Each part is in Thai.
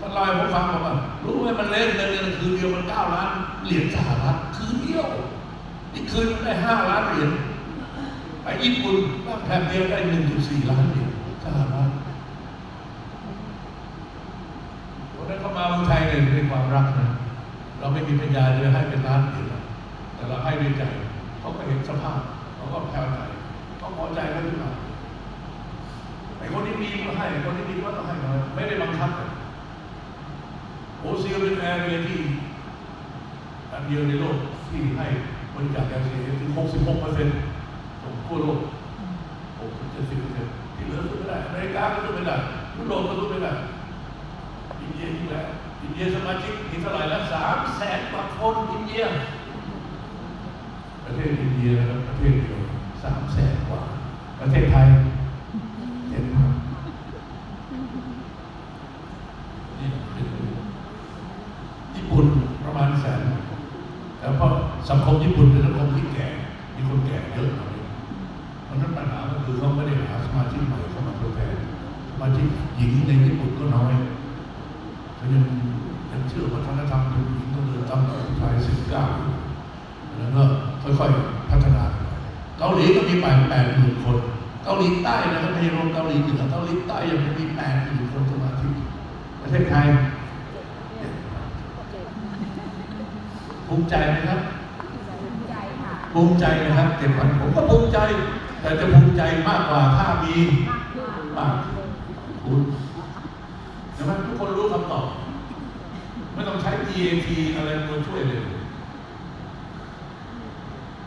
ท่านล่าให้ผมฟังบอกว่ารู้ไหมมันเล่นเงินเดือนคืนเดียวมันเก้าล้านเหรียญสหรัฐคืนเดียวนี่คืนได้ห้าล้านเหรียญไปญี่ปุ่นบ้านแผ่นเดียวได้หนึ่งจุดสี่ล้านเหรียญสหรัฐวันนั้นเขามาเมืองไทยเลยด้วยความรักนะเราไม่มีปัญญาจะให้เป็นล้านเหรียญหรอกแต่เราให้ด้วยใจเขาก็เห็นสภาพเขาก็แผ่วใจเขาพอใจแล้วขึ้นมาไอ้คนที่มีก็ให้คนที่มีก็ต้องให้มาไม่ได้บังคับ โอเซียเป็นแอร์เรียที่อันเดียวในโลกที่ให้บริจาคแอลซีถึง 66เปอร์เซ็นต์ของทั่วโลก60 70เปอร์เซ็นต์ที่เหลือสู้ไม่ได้อเมริกาก็สู้ไม่ได้ยุโรปก็สู้ไม่ได้อินเดียยิ่งแล้วอินเดียสมาชิกมีเท่าไหร่แล้วสามแสนกว่าคนอินเดีย ประเทศอินเดียนะครับประเทศเดียวสามแสนกว่า ประเทศไทยเจ็ดพันนี่เป็น ญี่ปุ่นประมาณแสน แล้วเพราะสังคมญี่ปุ่นเป็นสังคมที่แก่มีคนแก่เยอะหน่อยเพราะฉะนั้นปัญหาก็คือเขาไม่ได้หาสมาชิกใหม่เข้ามาทดแทนสมาชิกหญิงในญี่ปุ่นก็น้อยเขายังยังเชื่อวัฒนธรรมผู้หญิงต้องเดินตามผู้ชายสิบเก้าแล้วก็ค่อยๆพัฒนาเกาหลีก็มีแปดแปดหมื่นคนเกาหลีใต้นะครับไม่ใช่รวมเกาหลีเหนือเกาหลีใต้ยังมีแปดหมื่นคนสมาชิกประเทศไทย ภูมิใจไหมครับใจค่ะภูมิใจนะครับเจ็ดวันผมก็ภูมิใจ แต่จะภูมิใจมากกว่าถ้ามีมากมากมากคุณใช่ไหมทุกคนรู้คำตอบ ไม่ต้องใช้ GAT อะไรมาช่วยเลย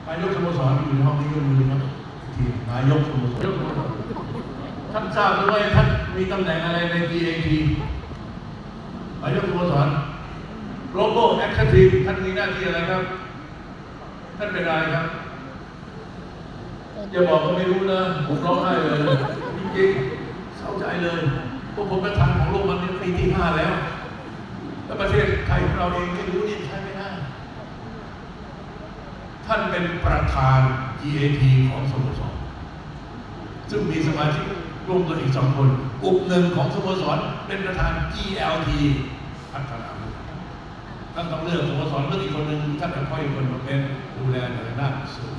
นายกสโมสรอยู่ในห้องนี้ยกมือครับทีมนายกสโมสรยกมือท่านทราบหรือไม่ท่านมีตำแหน่งอะไรใน GAT นายกสโมสร Global Action Team ท่านมีหน้าที่อะไรครับ ท่านเป็นอะไรครับ อย่าบอกว่าไม่รู้นะ ผมร้องไห้เลยจริงๆเศร้าใจเลย พวกผมประธานของโลกมันนี้ปีที่ห้าแล้ว แล้วประเทศไทยของเราเองไม่รู้นี่ใช่ไม่ได้ท่านเป็นประธาน GAT ของสโมสร ซึ่งมีสมาชิกร่วมกันอีกสองคน กลุ่มหนึ่งของสโมสรเป็นประธาน GLT พัฒนาเมือง ท่านต้องเลือกสโมสรเลือกอีกคนหนึ่งท่านจะค่อยคนมาเป็นดูแลในด้านสื่อ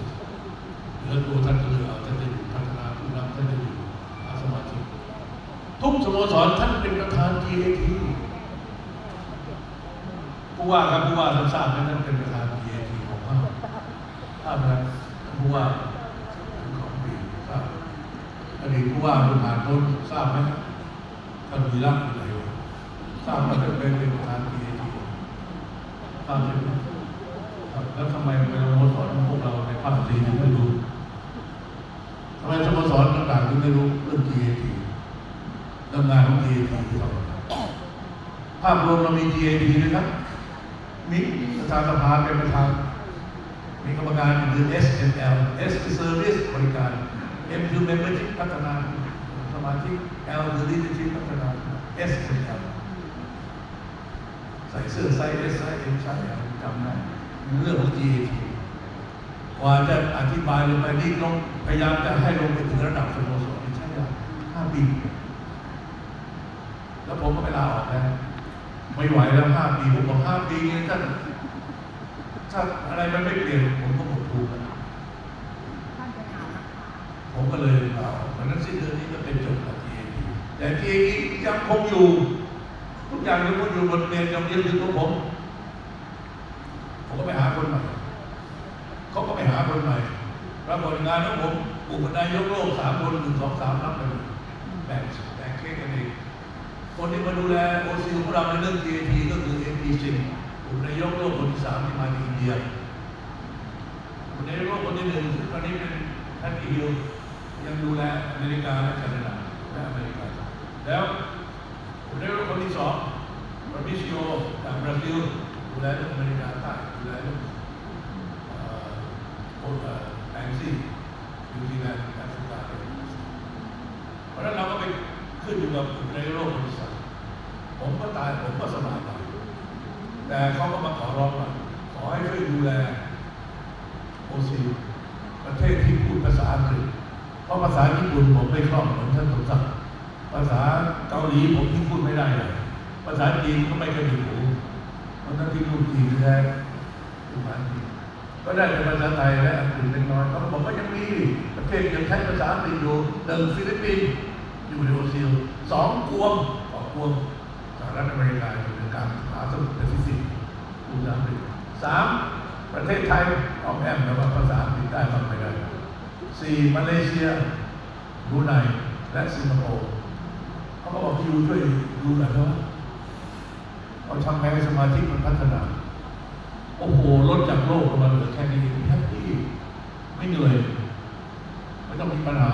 เหลือตัวท่านเลือกเอาท่านจะอยู่พัฒนาผู้นำท่านจะอยู่หาสมาชิกทุกสโมสรท่านเป็นประธาน GAT ผู้ว่าครับผู้ว่าท่านทราบไหมท่านเป็นประธาน GAT ของภาคทราบไหมครับผู้ว่าของปีทราบอดีตผู้ว่าโรงงานเขาทราบไหมท่านวีระอะไรทราบว่าเป็นเป็นประธานพี เอทีทราบครับแล้วทำไมเป็นสโมสรพวกเราในภาคสีถึงไม่รู้ทำไมสโมสรต่างๆถึงไม่รู้เรื่อง GAT เรื่องงานของ GAT ที่เราภาพรวมเรามี GAT นะครับ มีประธานสภาเป็นประธานมีกรรมการคือ SML S คือ Service บริการ M คือ Membership พัฒนาสมาชิก L คือ Leadership พัฒนา S คือ L ส่เสื้อไซส์ S ไซส์ M ไซส์จำได้เรื่องของ GAT กว่าจะอธิบายลงไปนี่ลงพยายามจะให้ลงไปถึงระดับสโมสรนี่ใช่ไหมห้าปี แล้วผมก็ไปลาออกแล้วไม่ไหวแล้วห้าปีผมบอกห้าปีนี่ท่านถ้าอะไรมันไม่เปลี่ยนผมก็หมดทุนแล้วท่านผมก็เลยลาออกวันนั้นสิ้นเดือนนี้ก็เป็นจบกับ GAT แต่ GAT ยังคงอยู่ ทุกอย่างยังคงอยู่บนเรียนยังเรียนถึงของผม ผมก็ไปหาคนใหม่เขาก็ไปหาคนใหม่ปรากฏงานของผมกลุ่มนายกโลกสามคนหนึ่งสองสามรับไปแบ่งแบ่งเค้กกันเองคนที่มาดูแลโอซีของเราในเรื่อง GAT ก็คือ MPC กลุ่มนายกโลกคนที่สามที่มาจากอินเดียกลุ่มนายกโลกคนที่หนึ่งซึ่งตอนนี้เป็นท่านอิฮิวยังดูแลอเมริกาและแคนาดาและอเมริกา แล้วกลุ่มนายกโลกคนที่ สองบราซิโอจากบราซิลดูแลเรื่องอเมริกาใต้ดูแลเรื่องอ่อโอเออแองซี่นิวซีแลนด์แอฟริกาเพราะฉะนั้นเราก็ไปขึ้นอยู่กับในโลกบริษัทผมก็ตายผมก็สบายไปแต่เขาก็มาขอร้องว่าขอให้ช่วยดูแลโอซีประเทศที่พูดภาษาอังกฤษเพราะภาษาญี่ปุ่นผมไม่คล่องเหมือนท่านสมศักดิ์ ภาษาเกาหลีผมที่พูดไม่ได้เลยภาษาจีนก็ไม่เคยมีหูเพราะนั้นที่ลูกจีนแท้ภาษาจีนก็ได้แต่ภาษาไทยและอังกฤษเล็กน้อยเขาบอกว่ายังมีประเทศยังใช้ภาษาอังกฤษอยู่หนึ่งฟิลิปปินส์อยู่ในโอเซียสองกวมสองกวมสหรัฐอเมริกาอยู่ในกลางมหาสมุทรแปซิฟิกภูมิภาคสามประเทศไทยออกแอมแต่ว่าภาษาอังกฤษได้บ้างไม่ได้สี่มาเลเซียบรูไนและสิงคโปร์ เขาก็บอกพี่ยูช่วยดูหน่อยเถอะเราทำไงให้สมาธิมันพัฒนา โอ้โหลดจากโลกมาเหลือแค่นี้แฮปปี้ไม่เหนื่อยไม่ต้องมีปัญหา